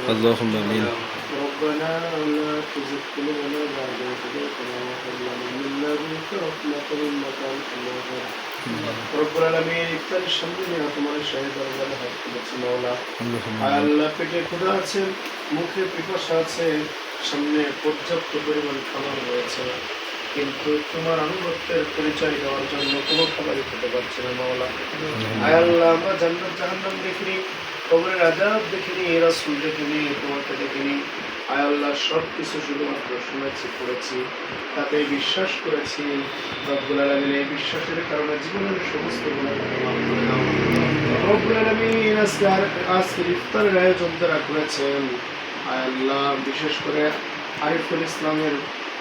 اللهم آمين ربنا لا تزغ قلوبنا بعد إذ هديتنا وهب لنا من لدنك رحمة إنك أنت الوهاب رب العالمين ইফতারের সামনে নিয়ে তোমার শাহিদ দরবারে হাত তুলেছি মাওলা اللهم আর آمين আল্লাহ পেটে ক্ষুধা আছে মুখে পিপাসা আছে সামনে পর্যাপ্ত পরিমাণ খাবার রয়েছে কিন্তু তোমার আনুগত্যের পরিচয় দেওয়ার জন্য কোনো খাবারই খেতে পারছি না মাওলা আয় আল্লাহ আমরা জান্নাত জাহান্নাম দেখিনি কবরের আজাব দেখিনি রাসূল দেখিনি তোমাকে দেখিনি আয় আল্লাহ সব কিছু শুধুমাত্র শুনেছি, পড়েছি, তাতে বিশ্বাস করেছি। রব্বুল আলামিন এই বিশ্বাসের কারণে জীবনের সমস্ত রব্বুল আলামিন আজকে আজকের ইফতারের আয়োজন যারা করেছেন, আয় আল্লাহ, বিশেষ করে আরিফুল ইসলামের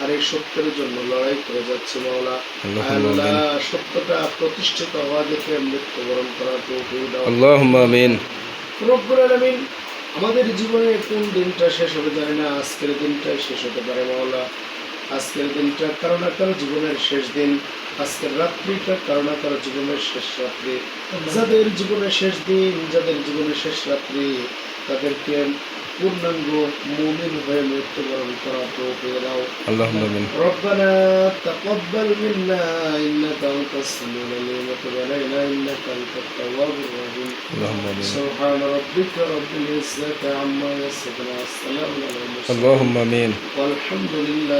আর এই সত্যের জন্য লড়াই করে যাচ্ছে মাওলা। আল্লাহ সত্যটা প্রতিষ্ঠিত হওয়া দেখে মৃত্যুবরণ করার তৌফিক আমাদের জীবনে কোন দিনটা শেষ হতে পারে না আজকের দিনটাই শেষ হতে পারে মাওলা। আজকের দিনটা কারও না কারও জীবনের শেষ দিন আজকের রাত্রিটা কারও না কারও জীবনের শেষ রাত্রি। যাদের জীবনের শেষ দিন যাদের জীবনের শেষ রাত্রি তাদেরকে اللهم امين ربنا تقبل منا انك انت السميع العليم وتب علينا انك انت التواب الرحيم سبحان ربك رب العزه عما يصفون السلام اللهم امين والحمد لله